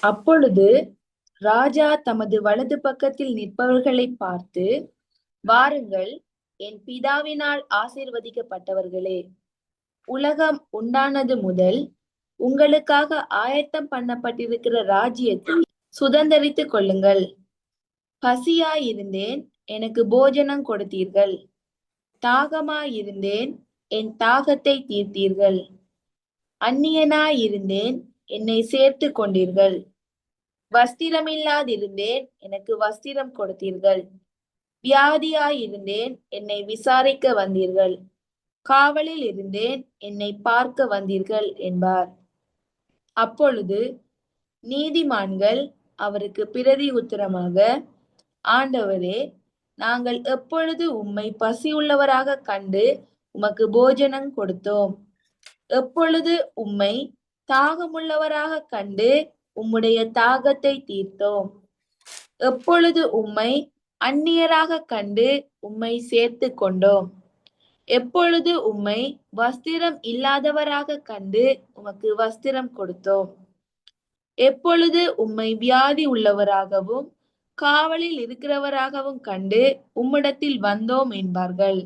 அப்பொழுது ராஜா தமது வலது பக்கத்தில் நிற்பவர்களைப் பார்த்து வாருங்கள் என் பிதாவினால் ஆசீர்வதிக்கப்பட்டவர்களே உலகம் உண்டானது முதல் உங்களுக்காக ஆயத்தம் பண்ணப்பட்டிருக்கிற ராஜ்யத்தை சுதந்தரித்துக் கொள்ளுங்கள். பசியாயிருந்தேன் எனக்கு போஜனம் கொடுத்தீர்கள். தாகமாயிருந்தேன் என் தாகத்தை தீர்த்தீர்கள். அந்நியனாயிருந்தேன் என்னை சேர்த்து கொண்டீர்கள். வஸ்திரமில்லாதிருந்தேன் எனக்கு வஸ்திரம் கொடுத்தீர்கள். வியாதியாயிருந்தேன் என்னை விசாரிக்க வந்தீர்கள். காவலில் இருந்தேன் என்னை பார்க்க வந்தீர்கள் என்பார். அப்பொழுது நீதிமான்கள் அவருக்கு பிரதி உத்தரமாக ஆண்டவரே நாங்கள் எப்பொழுது உம்மை பசியுள்ளவராக கண்டு உமக்கு போஜனம் கொடுத்தோம்? எப்பொழுது உம்மை தாகமுள்ளவராக கண்டு உம்முடைய தாகத்தை தீர்த்தோம். எப்பொழுது உம்மை அந்நியராக கண்டு உம்மை சேர்த்து கொண்டோம்? எப்பொழுது உம்மை வஸ்திரம் இல்லாதவராக கண்டு உமக்கு வஸ்திரம் கொடுத்தோம்? எப்பொழுது உம்மை வியாதி உள்ளவராகவும் காவலில் இருக்கிறவராகவும் கண்டு உம்மிடத்தில் வந்தோம் என்பார்கள்.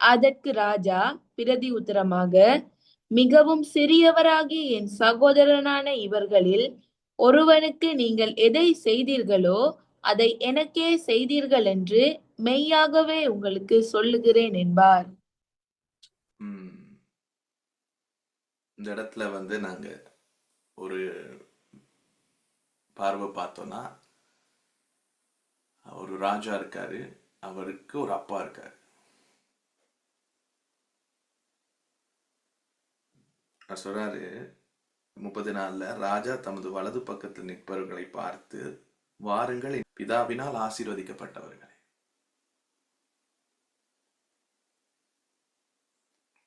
அதற்கு ராஜா பிரதி உத்தரமாக மிகவும் சிறியவராகிய என் சகோதரனான இவர்களில் ஒருவனுக்கு நீங்கள் எதை செய்தீர்களோ அதை எனக்கே செய்தீர்கள் என்று மெய்யாகவே உங்களுக்கு சொல்லுகிறேன் என்பார். இந்த இடத்துல வந்து நாங்க ஒரு பார்வை பார்த்தோம்னா ஒரு ராஜா இருக்காரு அவருக்கு ஒரு அப்பா இருக்காரு. அவர் சொல்கிறாரு முப்பது நாள்ல ராஜா தமது வலது பக்கத்தில் நிற்பவர்களை பார்த்து வாருங்கள் என் பிதாவினால் ஆசீர்வதிக்கப்பட்டவர்களே.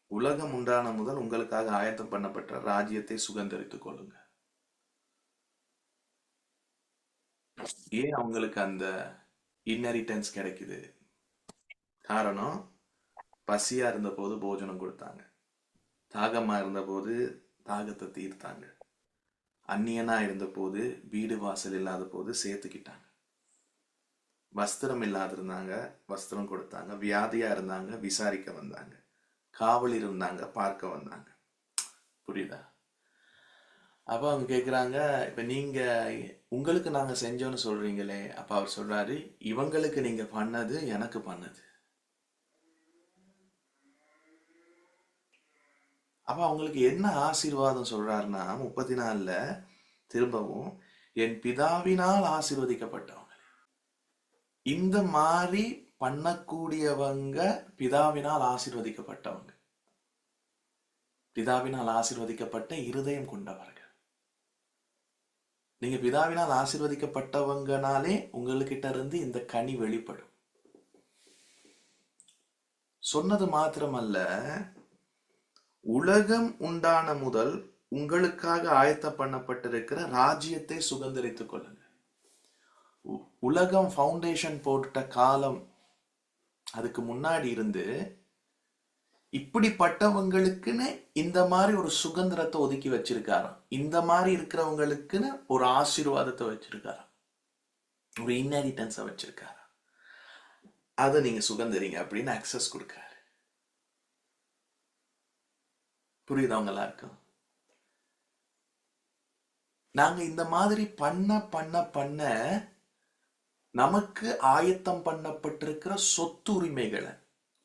உலகம் உண்டான முதல் உங்களுக்காக ஆயத்தம் பண்ணப்பட்ட ராஜ்யத்தை சுகந்தரித்துக் கொள்ளுங்க. ஏன் அவங்களுக்கு அந்த இன்னரிட்டன்ஸ் கிடைக்குது? காரணம் பசியா இருந்த போது போஜனம் கொடுத்தாங்க. தாகமாக இருந்தபோது தாகத்தை தீர்த்தாங்க. அந்நியனாக இருந்தபோது வீடு வாசல் இல்லாத போது சேர்த்துக்கிட்டாங்க. வஸ்திரம் இல்லாத இருந்தாங்க வஸ்திரம் கொடுத்தாங்க வியாதியாக இருந்தாங்க விசாரிக்க வந்தாங்க காவல் இருந்தாங்க பார்க்க வந்தாங்க. புரியுதா? அப்போ அவங்க கேட்குறாங்க இப்போ நீங்கள் உங்களுக்கு நாங்கள் செஞ்சோன்னு சொல்கிறீங்களே அப்போ அவர் சொல்கிறாரு இவங்களுக்கு நீங்கள் பண்ணது எனக்கு பண்ணது. அப்ப அவங்களுக்கு என்ன ஆசீர்வாதம் சொல்றாருன்னா முப்பத்தி நாலுல திரும்பவும் என் பிதாவினால் ஆசீர்வதிக்கப்பட்டவங்க இந்த மாதிரி பண்ணக்கூடியவங்க பிதாவினால் ஆசீர்வதிக்கப்பட்டவங்க. பிதாவினால் ஆசீர்வதிக்கப்பட்ட இருதயம் கொண்டவர்கள். நீங்க பிதாவினால் ஆசீர்வதிக்கப்பட்டவங்கனாலே உங்ககிட்ட இருந்து இந்த கனி வெளிப்படும். சொன்னது மாத்திரமல்ல உலகம் உண்டான முதல் உங்களுக்காக ஆயத்தம் பண்ணப்பட்டிருக்கிற ராஜ்யத்தை சுதந்திரித்துக் கொள்ளுங்க. உ- உலகம் ஃபவுண்டேஷன் போட்ட காலம் அதுக்கு முன்னாடி இருந்து இப்படிப்பட்டவங்களுக்குன்னு இந்த மாதிரி ஒரு சுதந்திரத்தை ஒதுக்கி வச்சிருக்காராம். இந்த மாதிரி இருக்கிறவங்களுக்குன்னு ஒரு ஆசீர்வாதத்தை வச்சிருக்காராம். ஒரு இன்னரிட்டன்ஸை வச்சிருக்காராம். அதை நீங்க சுதந்திரிங்க அப்படின்னு அக்சஸ் கொடுக்குறாரு. புரியுதவங்க எல்லாருக்கும் நாங்க இந்த மாதிரி பண்ண பண்ண பண்ண நமக்கு ஆயத்தம் பண்ணப்பட்டிருக்கிற சொத்து உரிமைகளை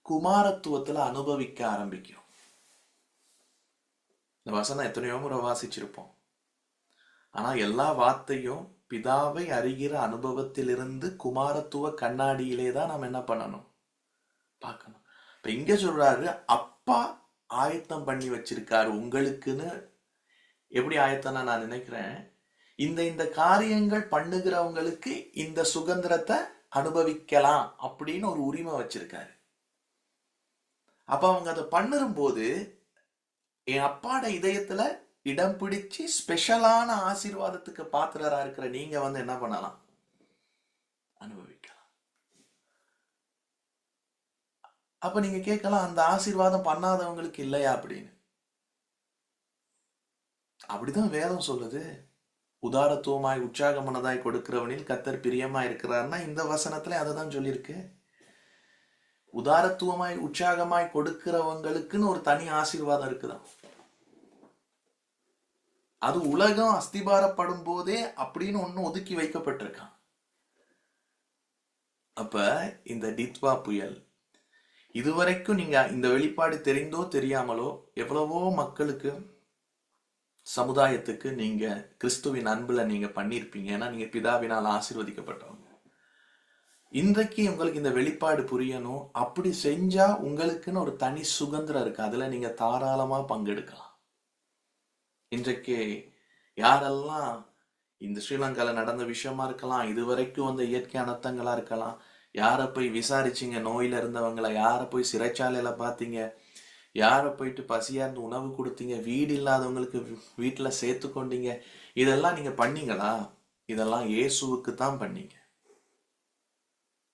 குமாரத்துவத்துல அனுபவிக்க ஆரம்பிக்கிறோம். இந்த வசனம் எத்தனையோ முறை வாசிச்சிருப்போம். ஆனா எல்லா வார்த்தையும் பிதாவை அறிகிற அனுபவத்திலிருந்து குமாரத்துவ கண்ணாடியிலே தான் நாம் என்ன பண்ணணும்? பார்க்கணும். இப்ப இங்க சொல்றாரு அப்பா ஆயத்தம் பண்ணி வச்சிருக்காரு உங்களுக்குன்னு? எப்படி ஆயத்தம்னா நான் நினைக்கிறேன் இந்த இந்த காரியங்கள் பண்ணுகிறவங்களுக்கு இந்த சுதந்திரத்தை அனுபவிக்கலாம் அப்படின்னு ஒரு உரிமை வச்சிருக்காரு. அப்ப அவங்க அதை பண்ணும்போது என் அப்பாட இதயத்துல இடம் பிடிச்சு ஸ்பெஷலான ஆசீர்வாதத்துக்கு பாத்திரரா இருக்கிற நீங்க வந்து என்ன பண்ணலாம்? அனுபவி அப்ப நீங்க கேட்கலாம் அந்த ஆசீர்வாதம் பண்ணாதவங்களுக்கு இல்லையா அப்படின்னு. அப்படிதான் வேதம் சொல்லுது. உதாரத்துவமாய் உற்சாகமானதாய் கொடுக்கிறவனில் கத்தர் பிரியமா இருக்கிறார்னா இந்த வசனத்துல அதை தான் சொல்லியிருக்கு. உதாரத்துவமாய் உற்சாகமாய் கொடுக்கிறவங்களுக்குன்னு ஒரு தனி ஆசீர்வாதம் இருக்குதான் அது உலகம் அஸ்திபாரப்படும் போதே அப்படின்னு ஒண்ணு ஒதுக்கி வைக்கப்பட்டிருக்கான். அப்ப இந்த டித்வா புயல் இதுவரைக்கும் நீங்க இந்த வெளிப்பாடு தெரிந்தோ தெரியாமலோ எவ்வளவோ மக்களுக்கு சமுதாயத்துக்கு நீங்க கிறிஸ்துவின் அன்புல நீங்க பண்ணியிருப்பீங்க ஏன்னா நீங்க பிதாவினால் ஆசீர்வதிக்கப்பட்டவங்க. இன்றைக்கு உங்களுக்கு இந்த வெளிப்பாடு புரியணும். அப்படி செஞ்சா உங்களுக்குன்னு ஒரு தனி சுதந்திரம் இருக்கு. அதுல நீங்க தாராளமா பங்கெடுக்கலாம். இன்றைக்கு யாரெல்லாம் இந்த ஸ்ரீலங்கால நடந்த விஷயமா இருக்கலாம் இதுவரைக்கும் வந்த இயற்கை அனர்த்தங்களா இருக்கலாம் யாரை போய் விசாரிச்சீங்க? நோயில் இருந்தவங்களை யாரை போய் சிறைச்சாலையில் பார்த்தீங்க? யாரை போயிட்டு பசியாக இருந்து உணவு கொடுத்தீங்க? வீடு இல்லாதவங்களுக்கு வீட்டில் சேர்த்து கொண்டீங்க. இதெல்லாம் நீங்கள் பண்ணீங்களா? இதெல்லாம் இயேசுவுக்கு தான் பண்ணீங்க.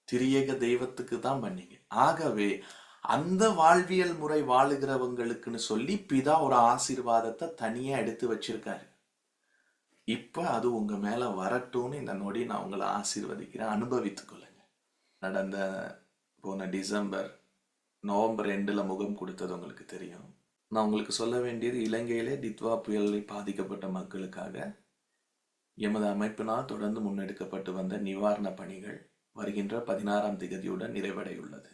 திரியேக தெய்வத்துக்கு தான் பண்ணீங்க. ஆகவே அந்த வாழ்வியல் முறை வாழுகிறவங்களுக்குன்னு சொல்லி பிதா ஒரு ஆசீர்வாதத்தை தனியா எடுத்து வச்சிருக்காரு. இப்ப அது உங்க மேல வரட்டும்னு இந்த நொடி நான் உங்களை ஆசீர்வதிக்கிறேன். அனுபவித்துக்கொள்ள நடந்த போன டிசம்பர் நவம்பர் ரெண்டில் முகம் கொடுத்தது உங்களுக்கு தெரியும். நான் உங்களுக்கு சொல்ல வேண்டியது இலங்கையிலே டித்வா புயலில் பாதிக்கப்பட்ட மக்களுக்காக எமது அமைப்பினால் தொடர்ந்து முன்னெடுக்கப்பட்டு வந்த நிவாரண பணிகள் வருகின்ற பதினாறாம் திகதியுடன் நிறைவடையுள்ளது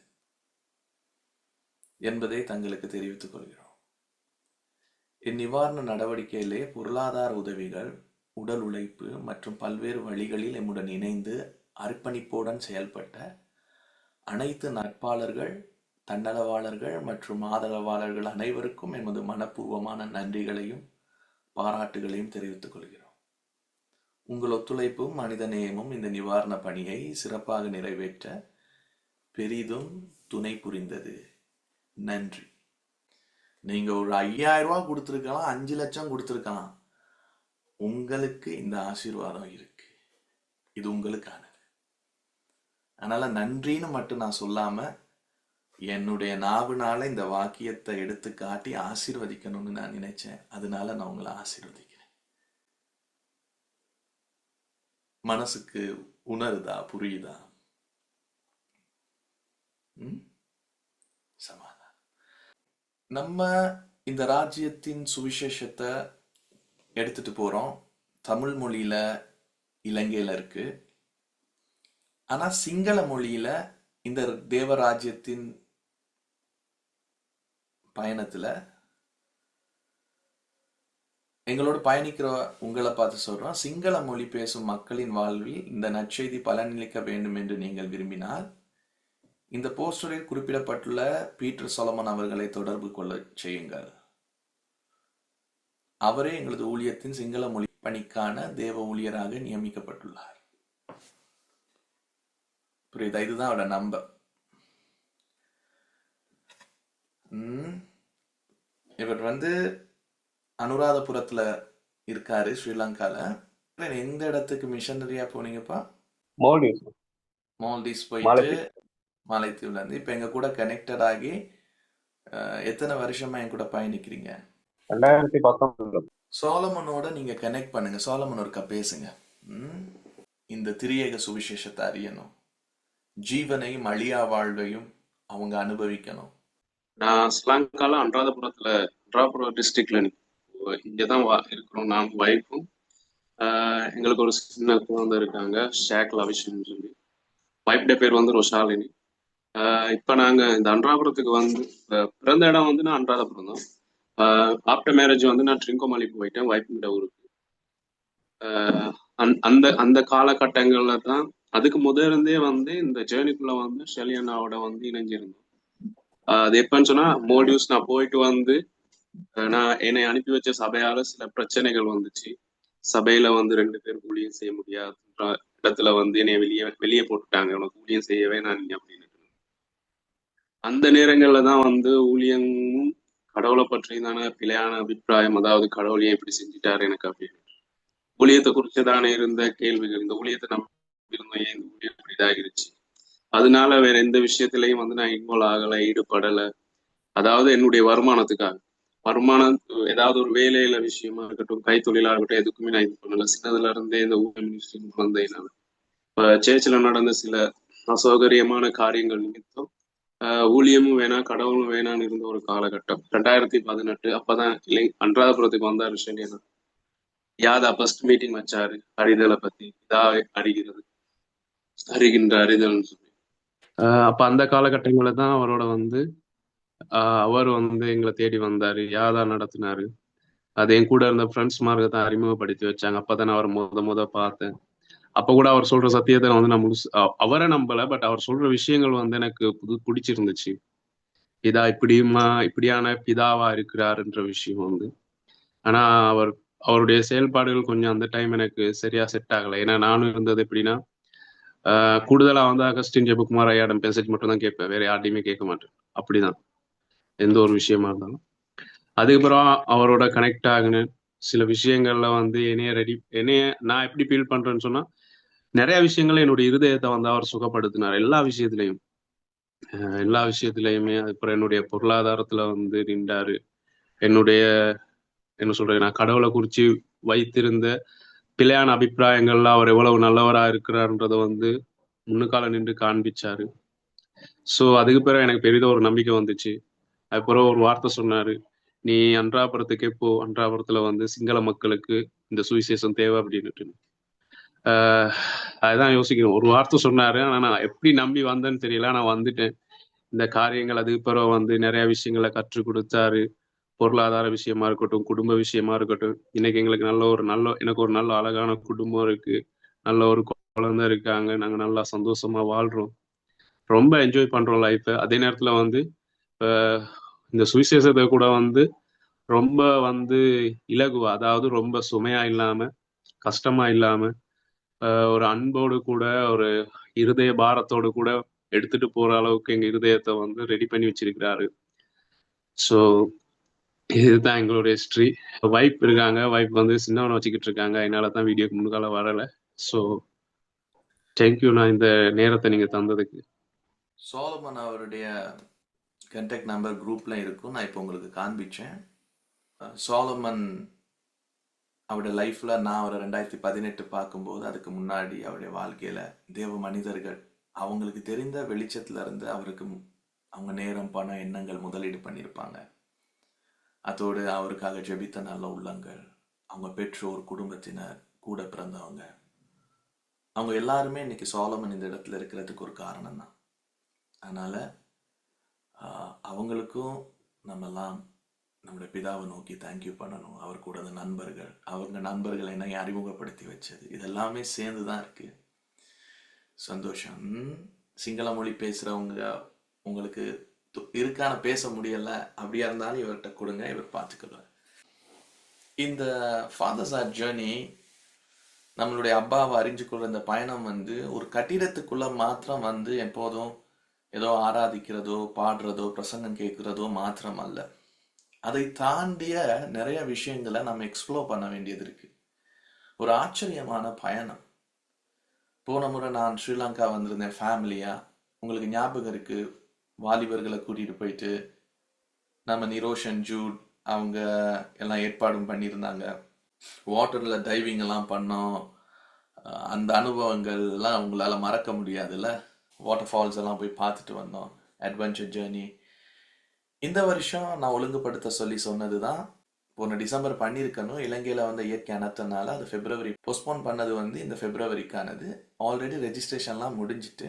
என்பதை தங்களுக்கு தெரிவித்துக் கொள்கிறோம். இந்நிவாரண நடவடிக்கையிலே பொருளாதார உதவிகள் உடல் உழைப்பு மற்றும் பல்வேறு வழிகளில் எம்முடன் இணைந்து அர்ப்பணிப்புடன் செயல்பட்ட அனைத்து நட்பாளர்கள் தன்னலவாளர்கள் மற்றும் ஆதரவாளர்கள் அனைவருக்கும் எமது மனப்பூர்வமான நன்றிகளையும் பாராட்டுகளையும் தெரிவித்துக் கொள்கிறோம். உங்கள் ஒத்துழைப்பும் மனித நேயமும் இந்த நிவாரண பணியை சிறப்பாக நிறைவேற்ற பெரிதும் துணை புரிந்தது. நன்றி. நீங்க ஒரு ஐயாயிரம் ரூபாய் கொடுத்துருக்கலாம் அஞ்சு லட்சம் கொடுத்துருக்கலாம். உங்களுக்கு இந்த ஆசீர்வாதம் இருக்கு. இது உங்களுக்கான அதனால நன்றின்னு மட்டும் நான் சொல்லாம என்னுடைய நாவுனால இந்த வாக்கியத்தை எடுத்து காட்டி ஆசீர்வதிக்கணும்னு நான் நினைச்சேன். அதனால நான் உங்களை ஆசீர்வதிக்கிறேன். மனசுக்கு உணருதா? புரியுதா? ம்? சமாதானம். நம்ம இந்த ராஜ்யத்தின் சுவிசேஷத்தை எடுத்துட்டு போறோம். தமிழ் மொழியில இலங்கையில இருக்கு. ஆனா சிங்கள மொழியில இந்த தேவராஜ்யத்தின் பயணத்துல எங்களோட பயணிக்கிற உங்களை பார்த்து சொல்றோம். சிங்கள மொழி பேசும் மக்களின் வாழ்வில் இந்த நற்செய்தி பலனளிக்க வேண்டும் என்று நீங்கள் விரும்பினால் இந்த போஸ்டரில் குறிப்பிடப்பட்டுள்ள பீட்டர் சொலமன் அவர்களை தொடர்பு கொள்ள செய்யுங்கள். அவரே எங்களது ஊழியத்தின் சிங்கள மொழி பணிக்கான தேவ ஊழியராக நியமிக்கப்பட்டுள்ளார். புரியுதா? இதுதான் அவரோட நம்பர் ம். இவர் வந்து அனுராதபுரத்துல இருக்காரு ஸ்ரீலங்கால. எந்த இடத்துக்கு மிஷனரியா போனீங்கப்பா? மால்டீவ்ஸ் மால்டீவ்ஸ் போயிட்டு மாலத்தீவு. மாலைத்தீவுல இருந்து இப்ப எங்க கூட கனெக்டட் ஆகி எத்தனை வருஷமா என் கூட பயணிக்கிறீங்க? ரெண்டாயிரத்தி சோலமனோட நீங்க கனெக்ட் பண்ணுங்க. சோலமன் ஒருக்கா பேசுங்க? இந்த திரியேக சுவிசேஷத்தை அறியணும். ஜீவனையும் அழியா வாழ்வையும் அவங்க அனுபவிக்கணும். நான் ஸ்லாங்கால அன்றாதபுரத்துல அன்றாபுரம் டிஸ்ட்ரிக்ட்ல இங்கே தான் இருக்கிறோம். நான் ஒய்ஃபும் எங்களுக்கு ஒரு சின்ன குழந்தை இருக்காங்க ஷேக் லவிஷ்னு சொல்லி. ஒய்ஃப்ட பேர் வந்து ரொஷாலினி. இப்போ நாங்கள் இந்த அன்றாபுரத்துக்கு வந்து பிறந்த இடம் வந்து நான் அன்றாதபுரம் தான். ஆஃப்டர் மேரேஜ் வந்து நான் ட்ரிங்கோமலி போயிட்டேன் ஒய்ஃபுங்கிட்ட ஊருக்கு. அந் அந்த அந்த அந்த காலகட்டங்கள்ல தான் அதுக்கு முதல் இருந்தே வந்து இந்த ஜேர்னிக்குள்ள வந்து ஷெலியனாவோட வந்து இணைஞ்சிருந்தோம். அது எப்பன்னு சொன்னா மோடியூஸ் நான் போயிட்டு வந்து நான் என்னை அனுப்பி வச்ச சபையால சில பிரச்சனைகள் வந்துச்சு. சபையில வந்து ரெண்டு பேர் ஊழியம் செய்ய முடியாது. இடத்துல வந்து என்னைய வெளியே வெளியே போட்டுட்டாங்க. உனக்கு ஊழியம் செய்யவே நான் நீ அப்படின்னு. அந்த நேரங்கள்ல தான் வந்து ஊழியமும் கடவுளை பற்றியதான பிழையான அபிப்பிராயம் அதாவது கடவுள் ஏன் இப்படி செஞ்சுட்டாரு எனக்கு அப்படின்னு. ஊழியத்தை குறிச்சதான இருந்த கேள்விகள் இந்த ஊழியத்தை நம்ம இருந்தோம் ஏன் இந்த இதாகிருச்சு அதனால வேற எந்த விஷயத்திலையும் வந்து நான் இன்வால்வ் ஆகலை ஈடுபடலை. அதாவது என்னுடைய வருமானத்துக்காக. வருமானம் ஏதாவது ஒரு வேலையில விஷயமா இருக்கட்டும் கைத்தொழிலா இருக்கட்டும் எதுக்குமே நான் இது பண்ணல. சின்னதுல இருந்தே இந்த ஊர் மினிஸ்ட்ரி வந்தேன் நான். இப்ப சேர்ச்சில் நடந்த சில அசௌகரியமான காரியங்கள் நிமித்தம் ஆஹ் ஊழியமும் வேணாம் கடவுளும் வேணாம்னு இருந்த ஒரு காலகட்டம். ரெண்டாயிரத்தி பதினெட்டு அப்பதான் இல்லை அன்றாதபுரத்துக்கு வந்தாரு ஷெனியனா யாதா ஃபர்ஸ்ட் மீட்டிங் வச்சாரு? அறிதலை பத்தி இதா அறிகிறது. அறிகின்ற அறிதல் ஆஹ் அப்ப அந்த காலகட்டங்களில் தான் அவரோட வந்து அவர் வந்து எங்களை தேடி வந்தாரு யாதா நடத்தினாரு. அது என் கூட இருந்த ஃப்ரெண்ட்ஸ் மார்க்கத்தை அறிமுகப்படுத்தி வச்சாங்க. அப்பதான் அவர் முத முத பார்த்தேன். அப்ப கூட அவர் சொல்ற சத்தியத்தை வந்து நான் முழுசு அவரை நம்பல பட் அவர் சொல்ற விஷயங்கள் வந்து எனக்கு புது பிடிச்சிருந்துச்சு. இதா இப்படியுமா இப்படியான பிதாவா இருக்கிறாருன்ற விஷயம் வந்து. ஆனா அவர் அவருடைய செயல்பாடுகள் கொஞ்சம் அந்த டைம் எனக்கு சரியா செட் ஆகலை. ஏன்னா நானும் இருந்தது எப்படின்னா ஆஹ் கூடுதலா வந்து அகஸ்டின் ஜெபகுமார் ஐயாடம் மெசேஜ் மட்டும் தான் கேட்பேன். வேற யார்ட்டையுமே கேட்க மாட்டேன். அப்படிதான். எந்த ஒரு விஷயமா இருந்தாலும். அதுக்கப்புறம் அவரோட கனெக்ட் ஆகின சில விஷயங்கள்ல வந்து என்னைய ரெடி என்னைய நான் எப்படி ஃபீல் பண்றேன்னு சொன்னா நிறைய விஷயங்கள என்னுடைய இருதயத்தை வந்து அவர் சுகப்படுத்தினார். எல்லா விஷயத்திலையும். எல்லா விஷயத்திலையுமே. அப்புறம் என்னுடைய பொருளாதாரத்துல வந்து நின்றாரு. என்னுடைய என்ன சொல்றேன் நான் கடவுளை குறிச்சு வைத்திருந்த பிழையான அபிப்பிராயங்கள்ல அவர் எவ்வளவு நல்லவரா இருக்கிறார்ன்றத வந்து முன்னுக்கால நின்று காண்பிச்சாரு. சோ அதுக்கு பிறகு எனக்கு பெரித ஒரு நம்பிக்கை வந்துச்சு. அதுக்கப்புறம் ஒரு வார்த்தை சொன்னாரு. நீ அன்றாபுரத்துக்கே போ. அன்றாபுரத்துல வந்து சிங்கள மக்களுக்கு இந்த சுவிசேஷம் தேவை அப்படின்னுட்டு. அதுதான் யோசிக்கணும். ஒரு வார்த்தை சொன்னாரு. ஆனா நான் எப்படி நம்பி வந்தேன்னு தெரியல. நான் வந்துட்டேன். இந்த காரியங்கள் அதுக்கு பிறகு வந்து நிறைய விஷயங்களை கற்றுக் கொடுத்தாரு. பொருளாதார விஷயமா இருக்கட்டும் குடும்ப விஷயமா இருக்கட்டும் இன்னைக்கு எங்களுக்கு நல்ல ஒரு நல்ல எனக்கு ஒரு நல்ல அழகான குடும்பம் இருக்கு. நல்ல ஒரு குழந்தை இருக்காங்க. நாங்க நல்லா சந்தோஷமா வாழ்றோம். ரொம்ப என்ஜாய் பண்றோம் லைஃப்பை அதே நேரத்துல வந்து இந்த சுவிசேஷத்தை கூட வந்து ரொம்ப வந்து இலகுவா அதாவது ரொம்ப சுமையா இல்லாம கஷ்டமா இல்லாம ஒரு அன்போடு கூட ஒரு இருதய பாரத்தோடு கூட எடுத்துட்டு போற அளவுக்கு எங்க இருதயத்தை வந்து ரெடி பண்ணி வச்சிருக்கிறாரு. ஸோ இதுதான் எங்களுடைய ஹிஸ்ட்ரி வைப் இருக்காங்க. வைப் வந்து சின்னவனை வச்சுக்கிட்டு இருக்காங்க. என்னால தான் வீடியோக்கு முன்னால வரல. ஸோ தேங்க்யூ நான் இந்த நேரத்தை நீங்க தந்ததுக்கு. சோலமன் அவருடைய கண்டாக்ட் நம்பர் குரூப்ல இருக்கும். நான் இப்போ உங்களுக்கு காண்பிச்சேன். சோலமன் அவருடைய லைஃப்ல நான் அவரை ரெண்டாயிரத்தி பதினெட்டு பார்க்கும்போது அதுக்கு முன்னாடி அவருடைய வாழ்க்கையில தேவ மனிதர்கள் அவங்களுக்கு தெரிந்த வெளிச்சத்துல இருந்து அவருக்கு அவங்க நேரம் பணம் எண்ணங்கள் முதலீடு பண்ணியிருப்பாங்க. அதோடு அவருக்காக ஜெபித்த நல்ல உள்ளங்கள் அவங்க பெற்றோர் குடும்பத்தினர் கூட பிறந்தவங்க. அவங்க எல்லாருமே இன்னைக்கு சோலமன் இந்த இடத்துல இருக்கிறதுக்கு ஒரு காரணம் தான் அதனால் அவங்களுக்கும் நம்மெல்லாம் நம்முடைய பிதாவை நோக்கி தேங்க்யூ பண்ணணும். அவர் கூட இருந்த நண்பர்கள் அவங்க நண்பர்கள் என்னை அறிமுகப்படுத்தி வச்சது. இதெல்லாமே சேர்ந்து தான் இருக்குது சந்தோஷம் சிங்கள மொழி பேசுகிறவங்க உங்களுக்கு இருக்கான பேச முடியல. அப்படியா இருந்தாலும் இவர்கிட்ட கொடுங்க இவர் பார்த்துக்கலாம் இந்த ஃபாதர்ஸ் ஆர் ஜேர்னி நம்மளுடைய அப்பாவை அறிஞ்சு கொள்ற இந்த பயணம் வந்து ஒரு கட்டிடத்துக்குள்ள மாத்திரம் வந்து எப்போதும் ஏதோ ஆராதிக்கிறதோ பாடுறதோ பிரசங்கம் கேட்கிறதோ மாத்திரம் அல்ல அதை தாண்டிய நிறைய விஷயங்களை நம்ம எக்ஸ்ப்ளோர் பண்ண வேண்டியது இருக்கு. ஒரு ஆச்சரியமான பயணம். போன முறை நான் ஸ்ரீலங்கா வந்திருந்தேன் ஃபேமிலியா உங்களுக்கு ஞாபகம் இருக்கு வாலிபர்களை கூட்டிட்டு போயிட்டு நம்ம நிரோஷன் ஜூட் அவங்க எல்லாம் ஏற்பாடும் பண்ணியிருந்தாங்க. வாட்டரில் டைவிங் எல்லாம் பண்ணோம். அந்த அனுபவங்கள் எல்லாம் மறக்க முடியாதுல்ல? வாட்டர் ஃபால்ஸ் எல்லாம் போய் பார்த்துட்டு வந்தோம். அட்வென்ச்சர் ஜேர்னி இந்த வருஷம் நான் ஒழுங்குபடுத்த சொல்லி சொன்னது தான் போன டிசம்பர் பண்ணியிருக்கணும். இலங்கையில் வந்த இயற்கை அனத்தனால அது ஃபெப்ரவரி போஸ்ட்போன் பண்ணது வந்து இந்த ஃபெப்ரவரிக்கானது ஆல்ரெடி ரெஜிஸ்ட்ரேஷன்லாம் முடிஞ்சிட்டு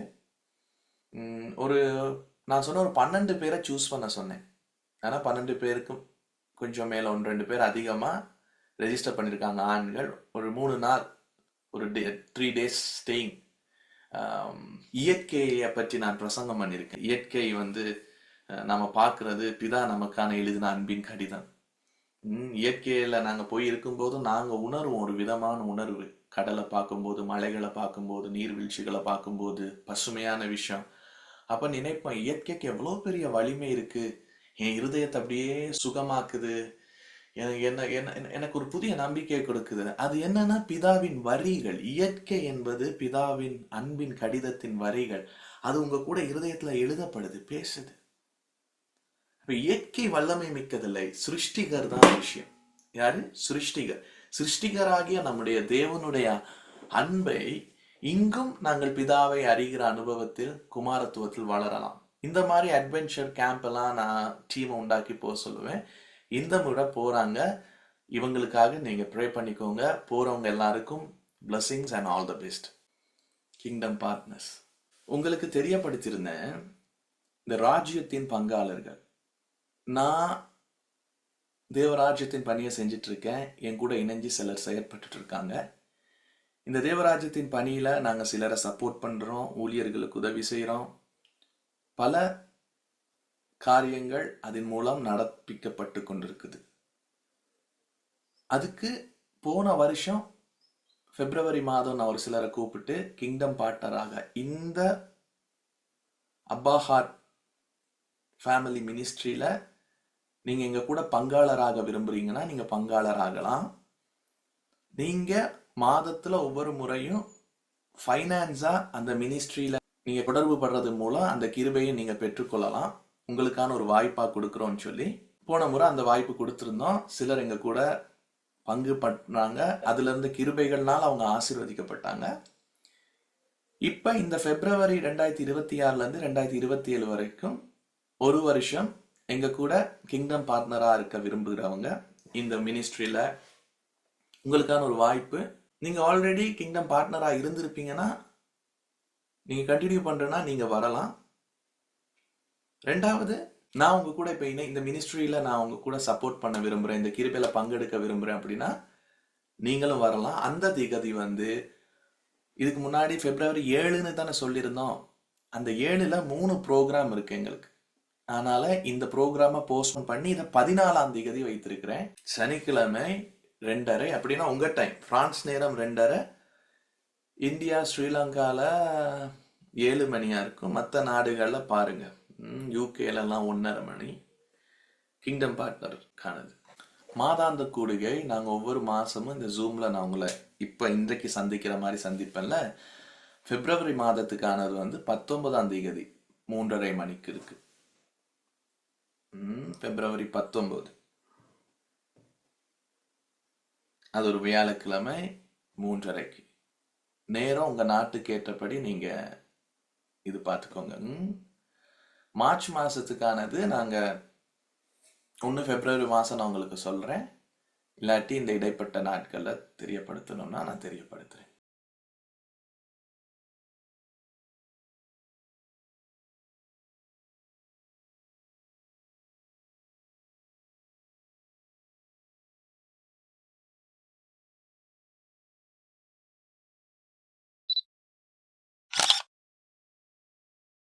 ஒரு நான் சொன்ன ஒரு பன்னெண்டு பேரை சூஸ் பண்ண சொன்னேன். ஆனால் பன்னெண்டு பேருக்கும் கொஞ்சம் மேல ஒன்று ரெண்டு பேர் அதிகமாக ரெஜிஸ்டர் பண்ணியிருக்காங்க ஆண்கள். ஒரு மூணு நாள் ஒரு டே த்ரீ டேஸ் ஸ்டேயிங் இயற்கையை பற்றி நான் பிரசங்கம் பண்ணியிருக்கேன். இயற்கை வந்து நம்ம பார்க்குறது பிதா நமக்கான எழுதின அன்பின் கடிதம். ம், நாங்கள் போய் இருக்கும்போது நாங்கள் உணர்வோம். ஒரு விதமான உணர்வு. கடலை பார்க்கும்போது மலைகளை பார்க்கும்போது நீர்வீழ்ச்சிகளை பார்க்கும்போது பசுமையான விஷயம். அப்ப நினைப்பேன் இயற்கைக்கு எவ்வளோ பெரிய வலிமை இருக்கு. என் இருதயத்தை அப்படியே சுகமாக்குது. எனக்கு என்ன என்ன எனக்கு ஒரு புதிய நம்பிக்கையை கொடுக்குது. அது என்னன்னா பிதாவின் வரிகள். இயற்கை என்பது பிதாவின் அன்பின் கடிதத்தின் வரிகள். அது உங்க கூட இருதயத்துல எழுதப்படுது பேசுது. அப்ப இயற்கை வல்லமை மிக்கதில்லை. சிருஷ்டிகர் தான் விஷயம். யாரு? சிருஷ்டிகர். சிருஷ்டிகராகிய நம்முடைய தேவனுடைய அன்பை இங்கும் நாங்கள் பிதாவை அறிகிற அனுபவத்தில் குமாரத்துவத்தில் வளரலாம். இந்த மாதிரி அட்வென்ச்சர் கேம்ப் எல்லாம் நான் டீமை உண்டாக்கி போக சொல்லுவேன். இந்த முறை போறாங்க. இவங்களுக்காக நீங்க ப்ரே பண்ணிக்கோங்க. போறவங்க எல்லாருக்கும் blessings and all the best kingdom partners உங்களுக்கு தெரியப்படுத்தியிருந்தேன் இந்த ராஜ்யத்தின் பங்காளர்கள். நான் தேவராஜ்யத்தின் பணியை செஞ்சுட்டு இருக்கேன். என் கூட இணைஞ்சு சிலர் செயற்பட்டுட்டு இருக்காங்க. இந்த தேவராஜ்யத்தின் பணியில் நாங்கள் சிலரை சப்போர்ட் பண்ணுறோம் ஊழியர்களுக்கு உதவி செய்கிறோம் பல காரியங்கள் அதன் மூலம் நடப்பிக்கப்பட்டு கொண்டிருக்குது. அதுக்கு போன வருஷம் பிப்ரவரி மாதம் நான் ஒரு சிலரை கூப்பிட்டு கிங்டம் பார்ட்னராக இந்த அப்பாஹார் ஃபேமிலி மினிஸ்ட்ரியில் நீங்கள் எங்கள் கூட பங்காளராக விரும்புறீங்கன்னா நீங்கள் பங்காளராகலாம். நீங்கள் மாதத்தில் ஒவ்வொரு முறையும் ஃபைனான்ஸாக அந்த மினிஸ்ட்ரியில் நீங்கள் தொடர்பு படுறது மூலம் அந்த கிருபையை நீங்கள் பெற்றுக்கொள்ளலாம். உங்களுக்கான ஒரு வாய்ப்பாக கொடுக்குறோம்னு சொல்லி. போன முறை அந்த வாய்ப்பு கொடுத்துருந்தோம். சிலர் எங்கள் கூட பங்கு பண்றாங்க. அதுலேருந்து கிருபைகள்னால் அவங்க ஆசீர்வதிக்கப்பட்டாங்க. இப்போ இந்த ஃபெப்ரவரி ரெண்டாயிரத்தி இருபத்தி ஆறுலேருந்து ரெண்டாயிரத்தி இருபத்தி ஏழு வரைக்கும் ஒரு வருஷம் எங்கள் கூட கிங்டம் பார்ட்னராக இருக்க விரும்புகிறவங்க இந்த மினிஸ்ட்ரியில் உங்களுக்கான ஒரு வாய்ப்பு நீங்கள் ஆல்ரெடி கிங்டம் பார்ட்னராக இருந்திருப்பீங்கன்னா நீங்கள் கண்டினியூ பண்ணுறேன்னா நீங்கள் வரலாம். ரெண்டாவது நான் உங்கள் கூட இப்போ இந்த மினிஸ்ட்ரியில் நான் உங்கள் கூட சப்போர்ட் பண்ண விரும்புகிறேன் இந்த கிருபையில் பங்கெடுக்க விரும்புகிறேன் அப்படின்னா நீங்களும் வரலாம். அந்த திகதி வந்து இதுக்கு முன்னாடி பிப்ரவரி ஏழுன்னு தானே சொல்லியிருந்தோம். அந்த ஏழில் மூணு ப்ரோக்ராம் இருக்குது எங்களுக்கு. அதனால் இந்த ப்ரோக்ராமை போஸ்ட்போன் பண்ணி இதை பதினாலாம் திகதி வைத்திருக்கிறேன். சனிக்கிழமை ரெண்டரை. அப்படின்னா உங்க டைம் பிரான்ஸ் நேரம் ரெண்டரை. இந்தியா ஸ்ரீலங்காவில் ஏழு மணியாக இருக்கும். மற்ற நாடுகளில் பாருங்க. யூகேலலாம் ஒன்றரை மணி. கிங்டம் பார்ட்னர் காணுது மாதாந்த கூடுகை நாங்கள் ஒவ்வொரு மாதமும் இந்த ஜூமில் நான் உங்களை இப்போ இன்றைக்கு சந்திக்கிற மாதிரி சந்திப்பேன்ல. பிப்ரவரி மாதத்துக்கானது வந்து பத்தொன்பதாம் தேதி மூன்றரை மணிக்கு இருக்கு. பிப்ரவரி பத்தொன்பது. அது ஒரு வியாழக்கிழமை மூன்றரைக்கு. நேரம் உங்கள் நாட்டுக்கு ஏற்றபடி இது பார்த்துக்கோங்க. மார்ச் மாதத்துக்கானது நாங்கள் ஒன்று பிப்ரவரி மாதம் நான் உங்களுக்கு சொல்கிறேன் இல்லாட்டி இந்த இடைப்பட்ட நாட்களில் தெரியப்படுத்தணும்னா நான் தெரியப்படுத்துகிறேன்